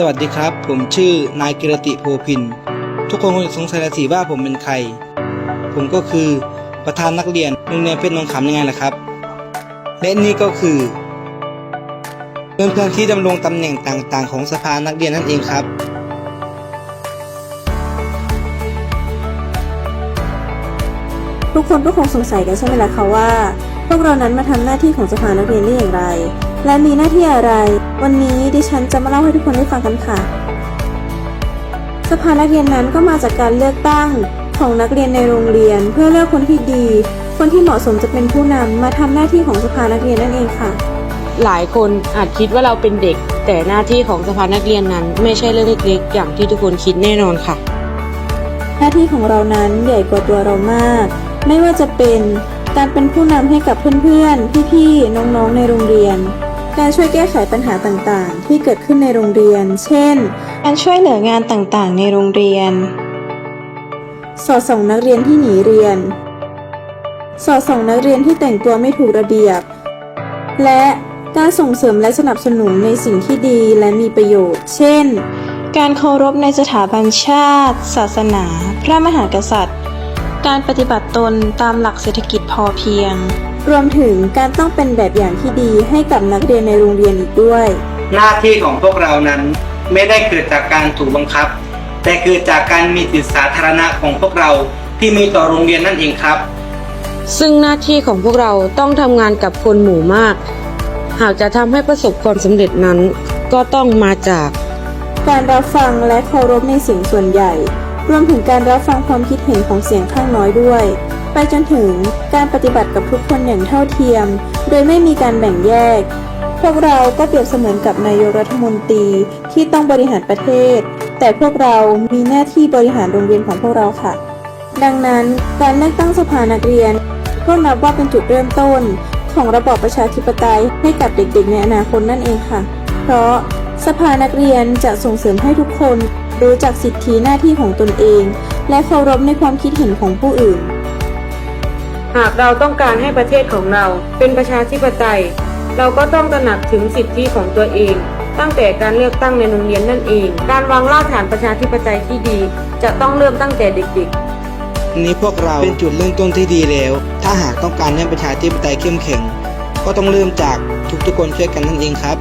สวัสดีครับ ผมชื่อนายกิรติโพพิน ทุกคนคงจะสงสัยละสิว่าผมเป็นใคร ผมก็คือประธานนักเรียนโรงเรียนเพชรนงขำยังไงล่ะครับ และนี่ก็คือเพื่อนๆที่ดำรงตำแหน่งต่างๆ ของสภานักเรียนนั่นเองครับทุกคนก็คงสงสัยกันใช่ไหมล่ะคะว่า พวกเรานั้นมาทำหน้าที่ของสภานักเรียนได้อย่างไร และมีหน้าที่อะไร วันนี้ดิฉันจะมาเล่าให้ทุกคนได้ฟังกันค่ะ สภานักเรียนนั้นก็มาจากการเลือกตั้งของนักเรียนในโรงเรียน เพื่อเลือกคนที่ดี คนที่เหมาะสมจะเป็นผู้นำมาทำหน้าที่ของสภานักเรียนนั่นเองค่ะ หลายคนอาจคิดว่าเราเป็นเด็ก แต่หน้าที่ของสภานักเรียนนั้น ไม่ใช่เรื่องเล็กๆอย่างที่ทุกคนคิดแน่นอนค่ะ หน้าที่ของเรานั้นใหญ่กว่าตัวเรามาก ไม่ว่าจะเป็น การเป็นผู้นำให้กับเพื่อนๆ พี่ๆ น้องๆ ในโรงเรียน การช่วยแก้ไขปัญหาต่างๆ ที่เกิดขึ้นในโรงเรียน เช่น การช่วยเหลืองานต่างๆ ในโรงเรียน สอดส่องนักเรียนที่หนีเรียน สอดส่องนักเรียนที่แต่งตัวไม่ถูกระเบียบ และการส่งเสริมและสนับสนุนในสิ่งที่ดีและมีประโยชน์ เช่น การเคารพในสถาบันชาติ ศาสนา พระมหากษัตริย์ การปฏิบัติตนตามหลักเศรษฐกิจพอเพียง รวมถึงการต้องเป็นแบบอย่างที่ดีให้กับนักเรียนในโรงเรียนอีกด้วย หน้าที่ของพวกเรานั้นไม่ได้เกิดจากการถูกบังคับ แต่เกิดจากการมีจิตสาธารณะของพวกเราที่มีต่อโรงเรียนนั่นเองครับ ซึ่งหน้าที่ของพวกเราต้องทำงานกับคนหมู่มาก หากจะทำให้ประสบความสำเร็จนั้น ก็ต้องมาจาก การรับฟังและเคารพในเสียงส่วนใหญ่ รวมถึงการรับฟังความคิดเห็นของเสียงข้างน้อยด้วย ไปจนถึงการปฏิบัติกับทุกคนอย่างเท่าเทียม โดยไม่มีการแบ่งแยก พวกเราก็เปรียบเสมือนกับนายกรัฐมนตรีที่ต้องบริหารประเทศ แต่พวกเรามีหน้าที่บริหารโรงเรียนของพวกเราค่ะ ดังนั้นการเลือกตั้งสภานักเรียนก็นับว่าเป็นจุดเริ่มต้นของระบอบประชาธิปไตยให้กับเด็กๆ ในอนาคตนั่นเองค่ะ เพราะสภานักเรียนจะส่งเสริมให้ทุกคน รู้จักสิทธิหน้าที่ของตนเอง และเคารพในความคิดเห็นของผู้อื่น หากเราต้องการให้ประเทศของเราเป็นประชาธิปไตย เราก็ต้องตระหนักถึงสิทธิของตัวเอง ตั้งแต่การเลือกตั้งในโรงเรียนนั่นเอง การวางรากฐานประชาธิปไตยที่ดี จะต้องเริ่มตั้งแต่เด็กๆนี้พวกเราเป็นจุดเริ่มต้นที่ดีแล้ว ถ้าหากต้องการให้ประชาธิปไตยเข้มแข็ง ก็ต้องเริ่มจากทุกๆคนช่วยกันนั่นเองครับ